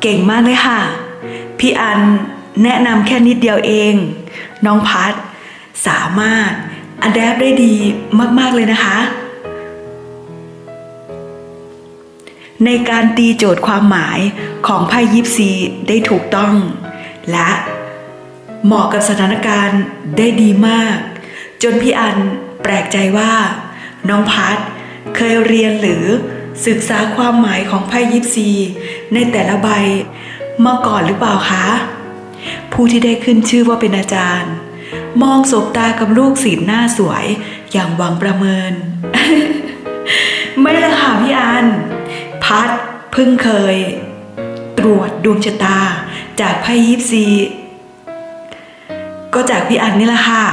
เก่งมากเลยค่ะ พี่อันแนะนำแค่นิดเดียวเอง น้องพัดสามารถอัดแอปได้ดีมากๆเลยนะคะ ในการตีโจทย์ความหมายของไพ่ยิปซีได้ถูกต้อง และเหมาะกับสถานการณ์ได้ดีมาก จนพี่อันแปลกใจว่า น้องพัดเคยเรียนหรือ ศึกษาความหมายของไพ่ยิปซีในแต่ละใบมาก่อนหรือเปล่าคะ ผู้ที่ได้ขึ้นชื่อว่าเป็นอาจารย์ มองสบตากับลูกศิษย์หน้าสวยอย่างหวังประเมิน ไม่ละค่ะพี่อัน พัดเพิ่งเคย ตรวจดวงชะตาจากไพ่ยิปซี ก็จากพี่อันนี่แหละค่ะ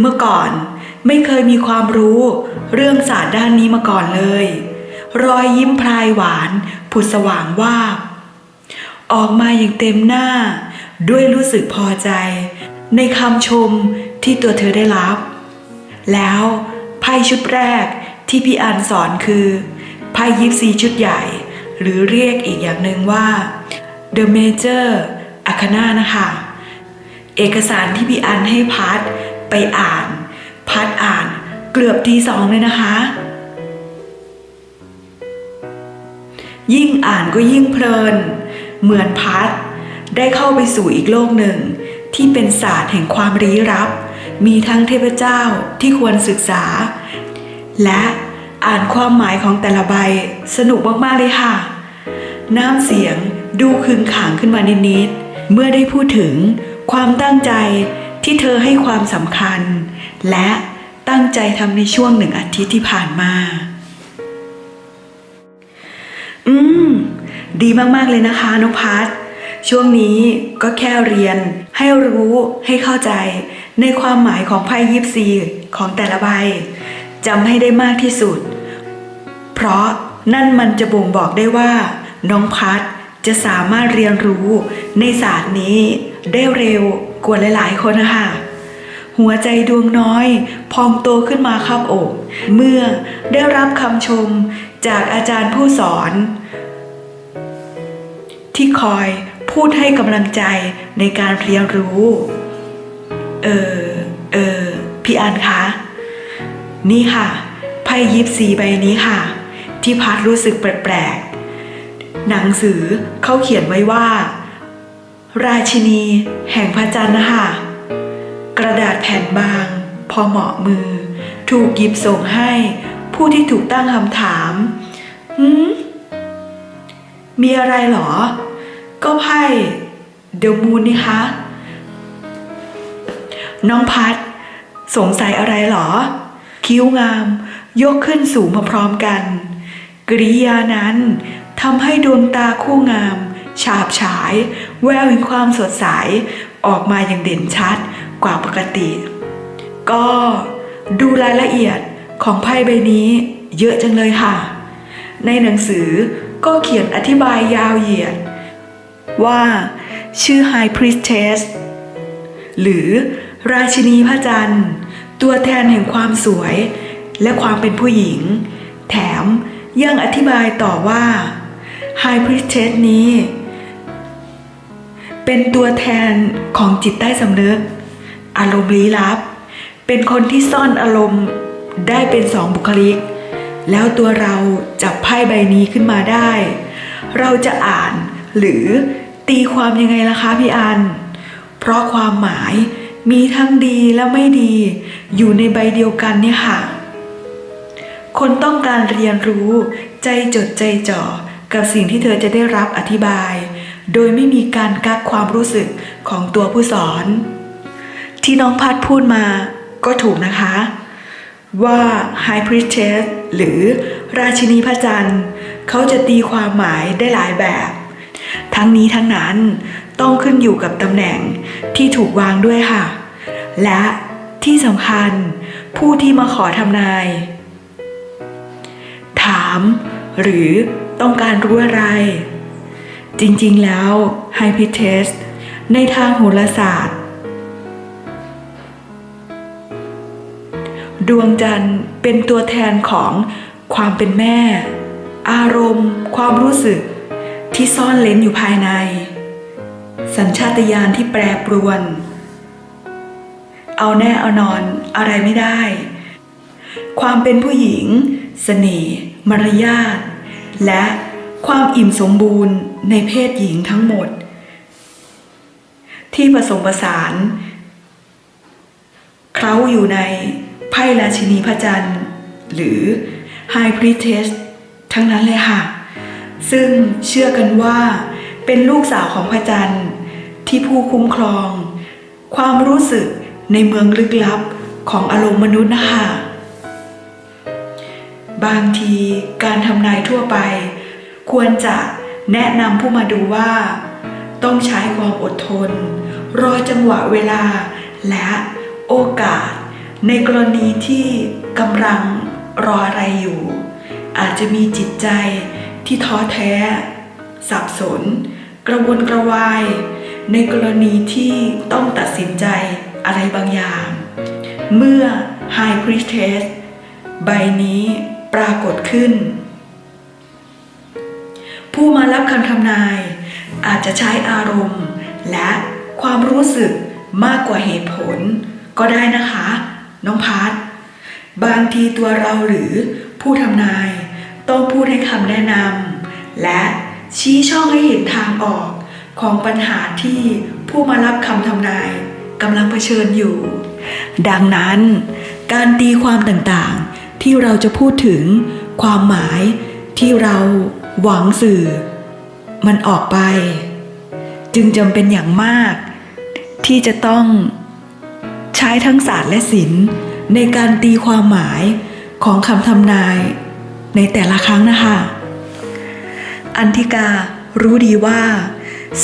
เมื่อก่อนไม่เคยมีความรู้เรื่องศาสตร์ด้านนี้มาก่อนเลย รอยยิ้มพรายหวาน ผุดสว่างวาบ ออกมาอย่างเต็มหน้า ด้วยรู้สึกพอใจ ในคำชมที่ตัวเธอได้รับ แล้วไพ่ชุดแรกที่พี่อันสอนคือไพ่ยิปซีชุดใหญ่ หรือเรียกอีกอย่างหนึ่งว่า The Major Arcana นะคะ เอกสารที่พี่อันให้พัดไปอ่าน พัดอ่านเกือบทีสองเลยนะคะ ยิ่งอ่านก็ยิ่งเพลิน เหมือนพัด ได้เข้าไปสู่อีกโลกหนึ่ง ที่เป็นศาสตร์แห่งความลี้ลับ มีทั้งเทพเจ้าที่ควรศึกษา และอ่านความหมายของแต่ละใบสนุกมากๆเลยค่ะ น้ำเสียงดูคึงขางขึ้นมานิดๆเมื่อได้พูดถึงความตั้งใจที่เธอให้ความสำคัญ และตั้งใจทำในช่วงหนึ่งอาทิตย์ที่ผ่านมา ดีมากๆเลยนะคะน้องพัทช่วงนี้ก็แค่เรียนให้รู้ให้เข้าใจ ในความหมายของไพ่ยิปซีของแต่ละใบจำให้ได้มากที่สุด เพราะนั่นมันจะบ่งบอกได้ว่า น้องพัดจะสามารถเรียนรู้ในศาสตร์นี้ได้เร็วกว่าหลาย ๆ คนนะคะหัวใจดวงน้อย พองโตขึ้นมาครับอก เมื่อได้รับคำชมจากอาจารย์ผู้สอน ที่คอยพูดให้กำลังใจในการเรียนรู้ เออ เออ พี่อันคะ นี่ค่ะ ไพ่ยิปซีใบนี้ค่ะ ที่พัดรู้สึกแปลกๆ หนังสือเขาเขียนไว้ว่า ราชินีแห่งพระจันทร์นะคะ กระดาษแผ่นบาง พอเหมาะมือ ถูกหยิบส่งให้ผู้ที่ถูกตั้งคำถาม หืม มีอะไรเหรอ ก็ไพ่เด e m มูนนี่คะ น้องพัด สงสัยอะไรเหรอ คิ้วงาม ยกขึ้นสูงมาพร้อมกัน กริยานั้นทำให้ดวงตาคู่งาม ฉาบฉาย แววแห่งความสดใส ออกมาอย่างเด่นชัดกว่าปกติ ก็ดูรายละเอียดของไพ่ใบนี้เยอะจังเลยค่ะ ในหนังสือ ก็เขียนอธิบายยาวเหยียด ว่าชื่อ High Priestess หรือราชินีพระจันทร์ ตัวแทนแห่งความสวยและความเป็นผู้หญิง แถมยังอธิบายต่อว่า High Priestess นี้ เป็นตัวแทนของจิตใต้สำนึก อารมณ์ลี้ลับ เป็นคนที่ซ่อนอารมณ์ได้เป็นสองบุคลิก แล้วตัวเราจับไพ่ใบนี้ขึ้นมาได้ เราจะอ่านหรือตีความยังไงล่ะคะพี่อัน เพราะความหมายมีทั้งดีและไม่ดี อยู่ในใบเดียวกันเนี่ยค่ะ คนต้องการเรียนรู้ใจจดใจจ่อกับสิ่งที่เธอจะได้รับอธิบาย โดยไม่มีการกักความรู้สึกของตัวผู้สอน ที่น้องพัดพูดมาก็ถูกนะคะ ว่า High Priestess หรือราชินีพระจันทร์ เขาจะตีความหมายได้หลายแบบ ทั้งนี้ทั้งนั้นต้องขึ้นอยู่กับตำแหน่งที่ถูกวางด้วยค่ะ และที่สำคัญผู้ที่มาขอทำนาย ถาม หรือต้องการรู้อะไร จริงๆแล้วไฮพิเทสในทางโหราศาสตร์ ดวงจันทร์เป็นตัวแทนของความเป็นแม่ อารมณ์ ความรู้สึก ที่ซ่อนเล้นอยู่ภายใน สัญชาตญาณที่แปรปรวน เอาแน่เอานอนอะไรไม่ได้ ความเป็นผู้หญิงเสน่ห์มารยาท และความอิ่มสมบูรณ์ในเพศหญิงทั้งหมด ที่ผสมผสานเคล้าอยู่ใน ไพ่ราชินีพระจันทร์ หรือ High Priestess ทั้งนั้นเลยค่ะ ซึ่งเชื่อกันว่าเป็นลูกสาวของพระจันทร์ที่ผู้คุ้มครอง ความรู้สึกในเมืองลึกลับของอารมณ์มนุษย์นะคะบางทีการทำนายทั่วไป ควรจะแนะนำผู้มาดูว่า ต้องใช้ความอดทน รอจังหวะเวลาและโอกาส ในกรณีที่กำลังรออะไรอยู่ อาจจะมีจิตใจที่ท้อแท้ สับสน กระวนกระวาย ในกรณีที่ต้องตัดสินใจอะไรบางอย่าง เมื่อ High Priestess ใบนี้ปรากฏขึ้น ผู้มารับคำทำนาย อาจจะใช้อารมณ์ และความรู้สึกมากกว่าเหตุผลก็ได้นะคะ น้องพัทบางทีตัวเราหรือผู้ทำนาย ต้องพูดให้คำแนะนำและชี้ช่องให้เห็นทางออกของปัญหาที่ผู้มารับคำทำนายกำลังเผชิญอยู่ ดังนั้น การตีความต่างๆ ที่เราจะพูดถึงความหมายที่เราหวังสื่อ มันออกไป จึงจำเป็นอย่างมาก ที่จะต้อง ใช้ทั้งศาสตร์และศิลป์ ในการตีความหมายของคำทำนาย ในแต่ละครั้งนะคะ อันธิการู้ดีว่า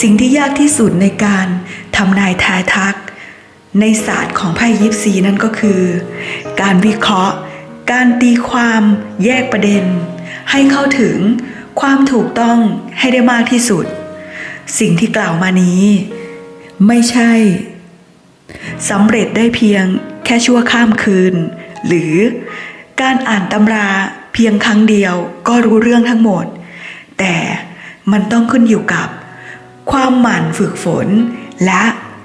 สิ่งที่ยากที่สุดในการทำนายทายทัก ในศาสตร์ของไพ่ยิปซีนั่นก็คือ การวิเคราะห์ การตีความแยกประเด็น ให้เข้าถึงความถูกต้องให้ได้มากที่สุด สิ่งที่กล่าวมานี้ ไม่ใช่ สำเร็จได้เพียงแค่ชั่วข้ามคืน หรือการอ่านตำราเพียงครั้งเดียวก็รู้เรื่องทั้งหมด แต่มันต้องขึ้นอยู่กับ ความหมั่นฝึกฝน และ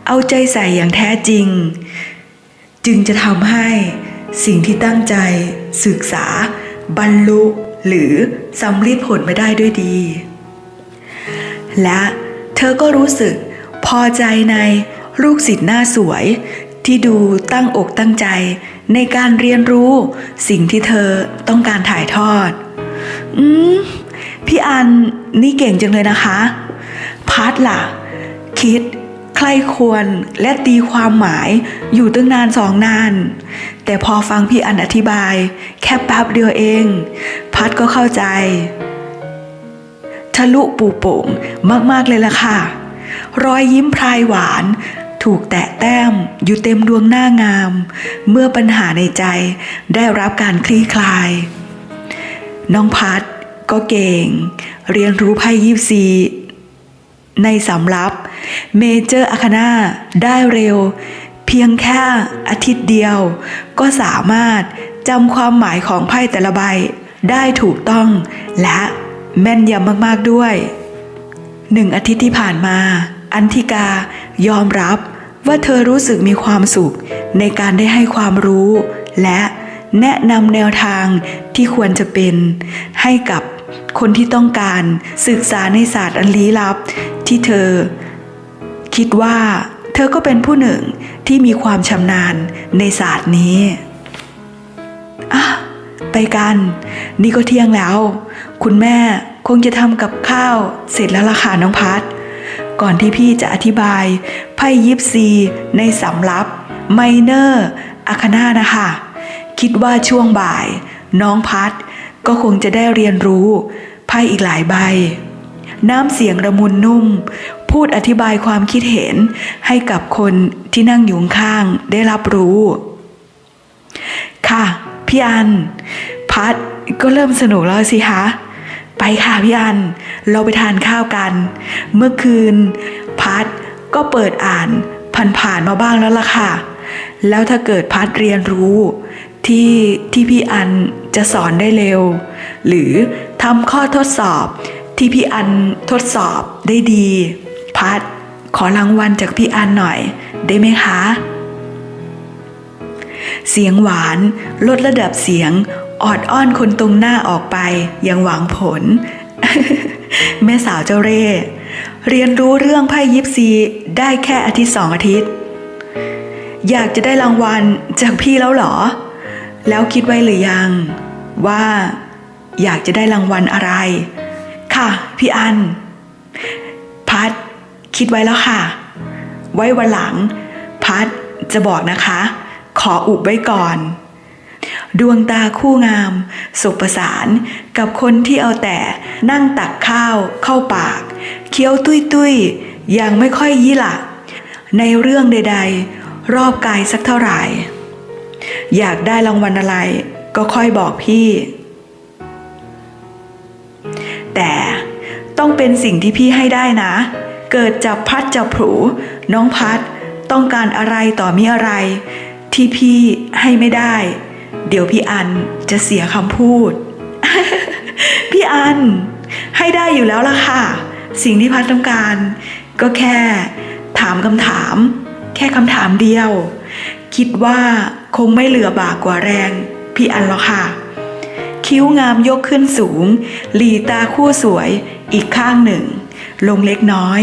เอาใจใส่อย่างแท้จริง จึงจะทำให้สิ่งที่ตั้งใจศึกษา บรรลุ หรือสำลิดผลไปได้ด้วยดี และเธอก็รู้สึกพอใจใน ลูกศิษย์หน้าสวย ที่ดูตั้งอกตั้งใจ ในการเรียนรู้สิ่งที่เธอต้องการถ่ายทอด อืม พี่อันนี่เก่งจังเลยนะคะ พัดล่ะ คิดใครควรและตีความหมายอยู่ตั้งนานสองนาน แต่พอฟังพี่อันอธิบาย แค่แป๊บเดียวเอง พัดก็เข้าใจ ทะลุปูโป่งมาก ๆ เลยล่ะค่ะ รอยยิ้มพรายหวาน ถูกแตะแต้มอยู่เต็มดวงหน้างาม เมื่อปัญหาในใจได้รับการคลี่คลาย น้องพัดก็เก่ง เรียนรู้ไพ่ยิปซีในสำรับเมเจอร์อาคานาได้เร็ว เพียงแค่อาทิตย์เดียว ก็สามารถจำความหมายของไพ่แต่ละใบได้ถูกต้อง และแม่นยำมาก ๆ ด้วยหนึ่งอาทิตย์ที่ผ่านมา อันธิกายอมรับ ว่าเธอรู้สึกมีความสุขในการได้ให้ความรู้ และแนะนำแนวทางที่ควรจะเป็นให้กับคนที่ต้องการศึกษาในศาสตร์อันลี้ลับ ที่เธอ คิดว่า เธอก็เป็นผู้หนึ่งที่มีความชำนาญในศาสตร์นี้อะไปกัน นี่ก็เที่ยงแล้ว คุณแม่คงจะทำกับข้าวเสร็จแล้วล่ะค่ะน้องพัด ก่อนที่พี่จะอธิบาย ไพ่ยิปซีในสำรับไมเนอร์อาคาน่านะคะ คิดว่าช่วงบ่าย น้องพัดก็คงจะได้เรียนรู้ ไพ่อีกหลายใบ น้ำเสียงระมุนนุ่ม พูดอธิบายความคิดเห็นให้กับคนที่นั่งอยู่ข้างได้รับรู้ ค่ะ พี่อัน พัดก็เริ่มสนุกแล้วสิคะ ไปค่ะพี่อัน เราไปทานข้าวกัน เมื่อคืน พัดก็เปิดอ่านผ่านๆมาบ้างแล้วล่ะค่ะ แล้วถ้าเกิดพัดเรียนรู้ที่ที่พี่อันจะสอนได้เร็ว หรือทำข้อทดสอบที่พี่อันทดสอบได้ดี พัดขอรางวัลจากพี่อันหน่อย ได้ไหมคะ เสียงหวานลดระดับเสียงออดอ้อนคนตรงหน้าออกไปอย่างหวังผล แม่สาวเจ้าเร่เรียนรู้เรื่องไพ่ยิปซีได้แค่อาทิตย์สองอาทิตย์ อยากจะได้รางวัลจากพี่แล้วเหรอ แล้วคิดไว้หรือยัง ว่าอยากจะได้รางวัลอะไร ค่ะ พี่อัน พัดคิดไว้แล้วค่ะ ไว้วันหลัง พัดจะบอกนะคะ ขออุบไว้ก่อน ดวงตาคู่งาม สุประสานกับคนที่เอาแต่นั่งตักข้าวเข้าปาก เคี้ยวตุ้ยตุ้ยยังไม่ค่อยยี่หละในเรื่องใด ๆ รอบกายสักเท่าไหร่ อยากได้รางวัลอะไรก็ค่อยบอกพี่ แต่ต้องเป็นสิ่งที่พี่ให้ได้นะ เกิดจับพัดจับผูน้องพัดต้องการอะไรต่อมีอะไร ที่พี่ให้ไม่ได้ เดี๋ยวพี่อันจะเสียคำพูด พี่อันให้ได้อยู่แล้วล่ะค่ะ สิ่งที่พัดต้องการ ก็แค่ถามคำถาม แค่คำถามเดียว คิดว่าคงไม่เหลือบากกว่าแรง พี่อันหรอกค่ะ คิ้วงามยกขึ้นสูง หลีตาคู่สวยอีกข้างหนึ่ง ลงเล็กน้อย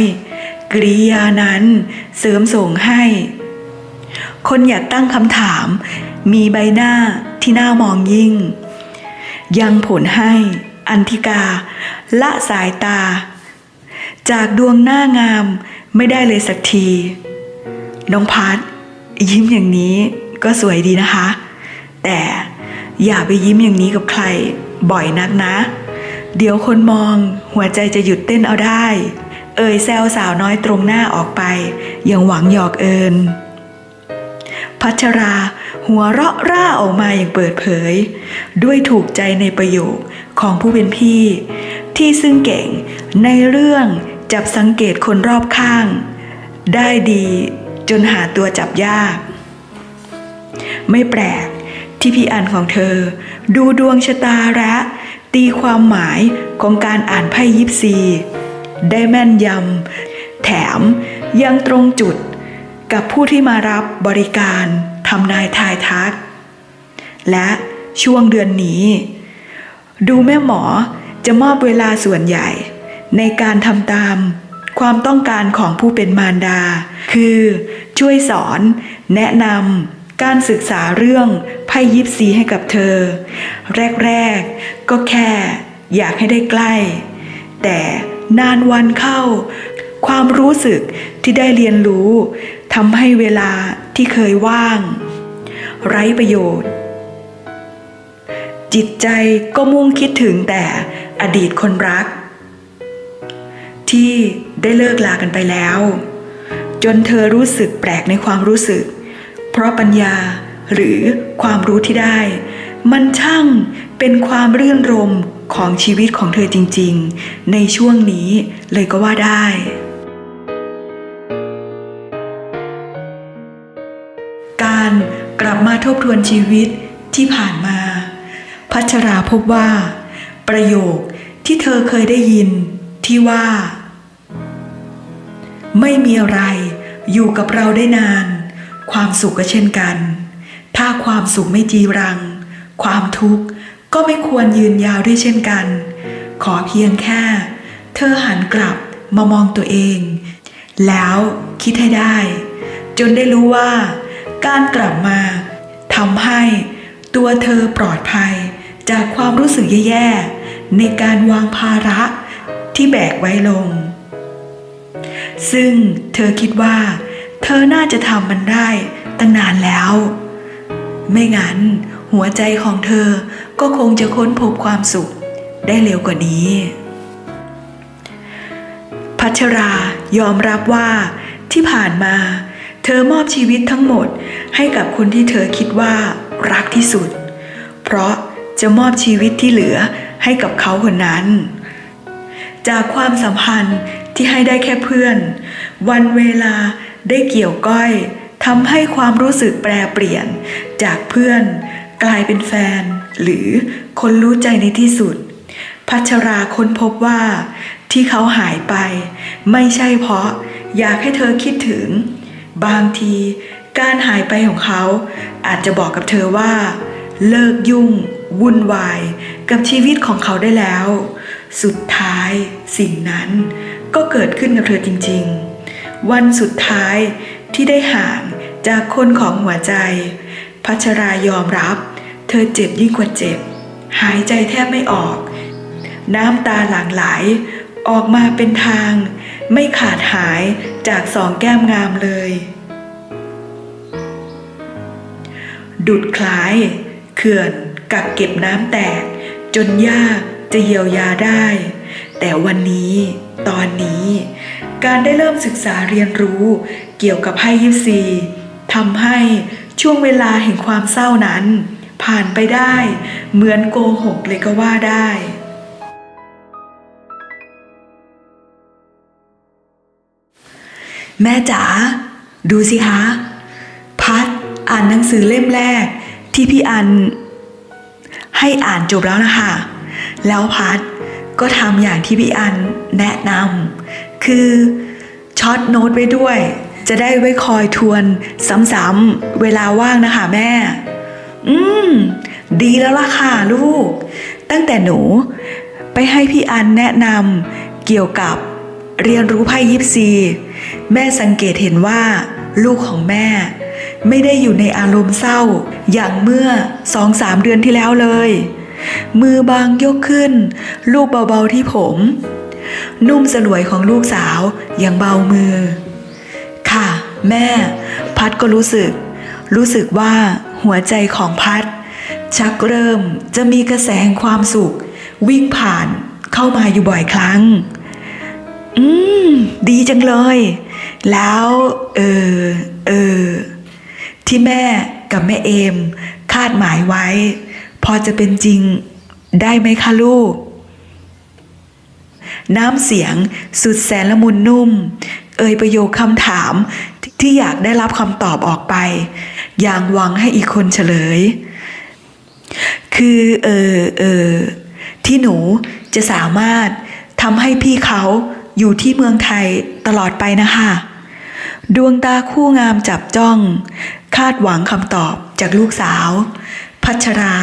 กริยานั้นเสริมส่งให้ คนอยากตั้งคำถาม มีใบหน้าที่น่ามองยิ่ง ยังผลให้อันธิกา ละสายตา จากดวงหน้างามไม่ได้เลยสักที น้องพัดยิ้มอย่างนี้ก็สวยดีนะคะ แต่อย่าไปยิ้มอย่างนี้กับใครบ่อยนักนะ เดี๋ยวคนมองหัวใจจะหยุดเต้นเอาได้ เอ่ยแซวสาวน้อยตรงหน้าออกไป ยังหวังหยอกเอิน พัชรา หัวเราะร่าออกมาอย่างเปิดเผย ด้วยถูกใจในประโยคของผู้เป็นพี่ ที่ซึ่งเก่งในเรื่องจับสังเกตคนรอบข้าง ได้ดีจนหาตัวจับยาก ไม่แปลกที่พี่อันของเธอ ดูดวงชะตาและตีความหมายของการอ่านไพ่ยิปซี ได้แม่นยำแถมยังตรงจุด กับผู้ที่มารับบริการทำนายทายทัก และช่วงเดือนนี้ ดูแม่หมอจะมอบเวลาส่วนใหญ่ ในการทำตามความต้องการของผู้เป็นมารดา คือช่วยสอน แนะนำการศึกษาเรื่องไพ่ยิปซีให้กับเธอ แรกๆ ก็แค่อยากให้ได้ใกล้ แต่นานวันเข้า ความรู้สึกที่ได้เรียนรู้ ทำให้เวลาที่เคยว่าง ไร้ประโยชน์ จิตใจก็มุ่งคิดถึงแต่อดีตคนรัก ที่ได้เลิกลากันไปแล้ว จนเธอรู้สึกแปลกในความรู้สึก เพราะปัญญาหรือความรู้ที่ได้ มันช่างเป็นความรื่นรมของชีวิตของเธอจริง ๆ ในช่วงนี้เลยก็ว่าได้ารกลับมาทบทวนชีวิตที่ผ่านมา พัชราพบว่า ประโยคที่เธอเคยได้ยินที่ว่า ไม่มีอะไรอยู่กับเราได้นาน ความสุขก็เช่นกัน ถ้าความสุขไม่จีรัง ความทุกข์ก็ไม่ควรยืนยาวด้วยเช่นกัน ขอเพียงแค่ เธอหันกลับมามองตัวเอง แล้วคิดให้ได้ จนได้รู้ว่า การกลับมาทำให้ตัวเธอปลอดภัยจากความรู้สึกแย่ๆ ในการวางภาระที่แบกไว้ลง ซึ่งเธอคิดว่า เธอน่าจะทำมันได้ตั้งนานแล้ว ไม่งั้นหัวใจของเธอก็คงจะค้นพบความสุขได้เร็วกว่านี้ พัชรายอมรับว่าที่ผ่านมาเเธอมอบชีวิตทั้งหมดให้กับคนที่เธอคิดว่ารักที่สุด เพราะจะมอบชีวิตที่เหลือให้กับเขาคนนั้น จากความสัมพันธ์ที่ให้ได้แค่เพื่อน วันเวลาได้เกี่ยวก้อยทำให้ความรู้สึกแปรเปลี่ยน จากเพื่อนกลายเป็นแฟน หรือคนรู้ใจในที่สุด พัชราค้นพบว่าที่เขาหายไป ไม่ใช่เพราะอยากให้เธอคิดถึง บางทีการหายไปของเขาอาจจะบอกกับเธอว่า เลิกยุ่ง วุ่นวาย กับชีวิตของเขาได้แล้ว สุดท้ายสิ่งนั้นก็เกิดขึ้นกับเธอจริง ๆ วันสุดท้ายที่ได้ห่างจากคนของหัวใจ พัชรายอมรับ เธอเจ็บยิ่งกว่าเจ็บ หายใจแทบไม่ออก น้ำตาหลั่งไหล ออกมาเป็นทาง ไม่ขาดหายจากสองแก้มงามเลย ดุดคล้าย เขื่อนกักเก็บน้ำแตก จนยากจะเยียวยาได้ แต่วันนี้ ตอนนี้ การได้เริ่มศึกษาเรียนรู้เกี่ยวกับไพ่ยิปซีทำให้ช่วงเวลาแห่งความเศร้านั้น ผ่านไปได้ เหมือนโกหกเลยก็ว่าได้ แม่จ๋าดูสิคะพัดอ่านหนังสือเล่มแรก ที่พี่อัน ให้อ่านจบแล้วนะคะแล้วพัดก็ทำอย่างที่พี่อันแนะนำคือช็อตโน้ตไว้ด้วย จะได้ไว้คอยทวนซ้ำๆเวลาว่างนะคะแม่ อืม ดีแล้วล่ะค่ะลูก ตั้งแต่หนู ไปให้พี่อันแนะนำเกี่ยวกับเรียนรู้ไพ่ยิปซี แม่สังเกตเห็นว่า ลูกของแม่ ไม่ได้อยู่ในอารมณ์เศร้า อย่างเมื่อสองสามเดือนที่แล้วเลย มือบางยกขึ้น ลูกเบาๆที่ผม นุ่มสลวยของลูกสาวอย่างเบามือ ค่ะ แม่ พัดก็รู้สึก รู้สึกว่าหัวใจของพัด ชักเริ่มจะมีกระแสแห่งความสุข วิ่งผ่านเข้ามาอยู่บ่อยครั้ง อืม ดีจังเลย แล้ว เออ เออ ที่แม่กับแม่เอม คาดหมายไว้ พอจะเป็นจริงได้ไหมคะลูก น้ำเสียงสุดแสนละมุนนุ่ม เอ่ยประโยคคำถามที่อยากได้รับคำตอบออกไป อย่างหวังให้อีกคนเฉลย คือเออเออที่หนูจะสามารถทำให้พี่เขา อยู่ที่เมืองไทยตลอดไปนะคะ ดวงตาคู่งามจับจ้อง คาดหวังคำตอบจากลูกสาว พัชรา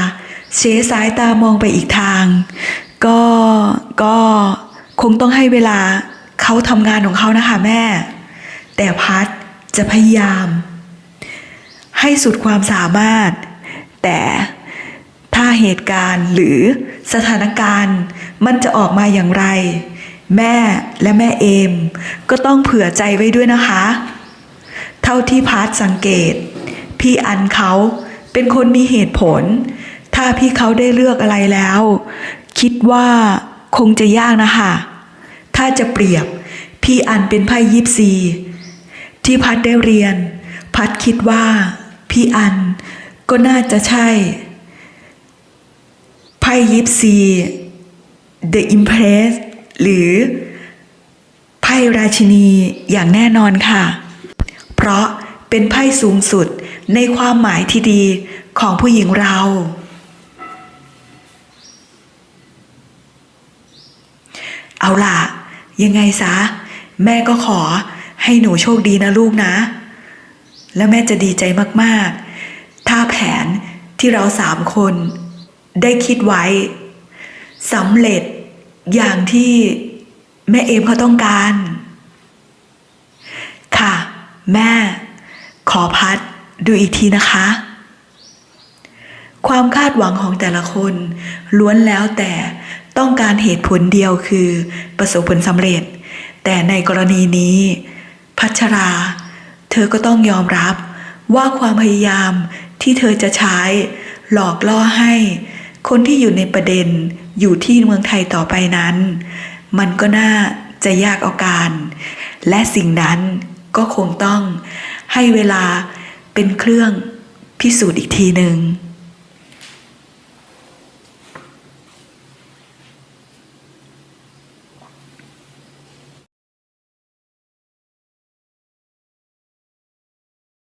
เชสายตามองไปอีกทาง ก็ก็คงต้องให้เวลาเขาทำงานของเขานะคะแม่ แต่พัดจะพยายาม ให้สุดความสามารถ แต่ถ้าเหตุการณ์หรือสถานการณ์มันจะออกมาอย่างไร แม่และแม่เอม ก็ต้องเผื่อใจไว้ด้วยนะคะ เท่าที่พาร์ทสังเกต พี่อันเขาเป็นคนมีเหตุผล ถ้าพี่เขาได้เลือกอะไรแล้ว คิดว่าคงจะยากนะคะ ถ้าจะเปรียบ พี่อันเป็นไพ่ยิปซี ที่พัดได้เรียน พัดคิดว่า พี่อันก็น่าจะใช่ ไพ่ยิปซี The Impress หรือไพ่ราชินีอย่างแน่นอนค่ะ เพราะเป็นไพ่สูงสุดในความหมายที่ดีของผู้หญิงเรา เอาล่ะ ยังไงซะ แม่ก็ขอให้หนูโชคดีนะลูกนะ แล้วแม่จะดีใจมากๆ ถ้าแผนที่เราสามคนได้คิดไว้สำเร็จ อย่างที่แม่เอมเขาต้องการ ค่ะ แม่ ขอพัดดูอีกทีนะคะ ความคาดหวังของแต่ละคน ล้วนแล้วแต่ต้องการเหตุผลเดียวคือประสบผลสำเร็จ แต่ในกรณีนี้ พัชรา เธอก็ต้องยอมรับว่าความพยายามที่เธอจะใช้ หลอกล่อให้ คนที่อยู่ในประเด็น อยู่ที่เมืองไทยต่อไปนั้น มันก็น่าจะยากเอาการ และสิ่งนั้นก็คงต้องให้เวลาเป็นเครื่องพิสูจน์อีกทีหนึ่ง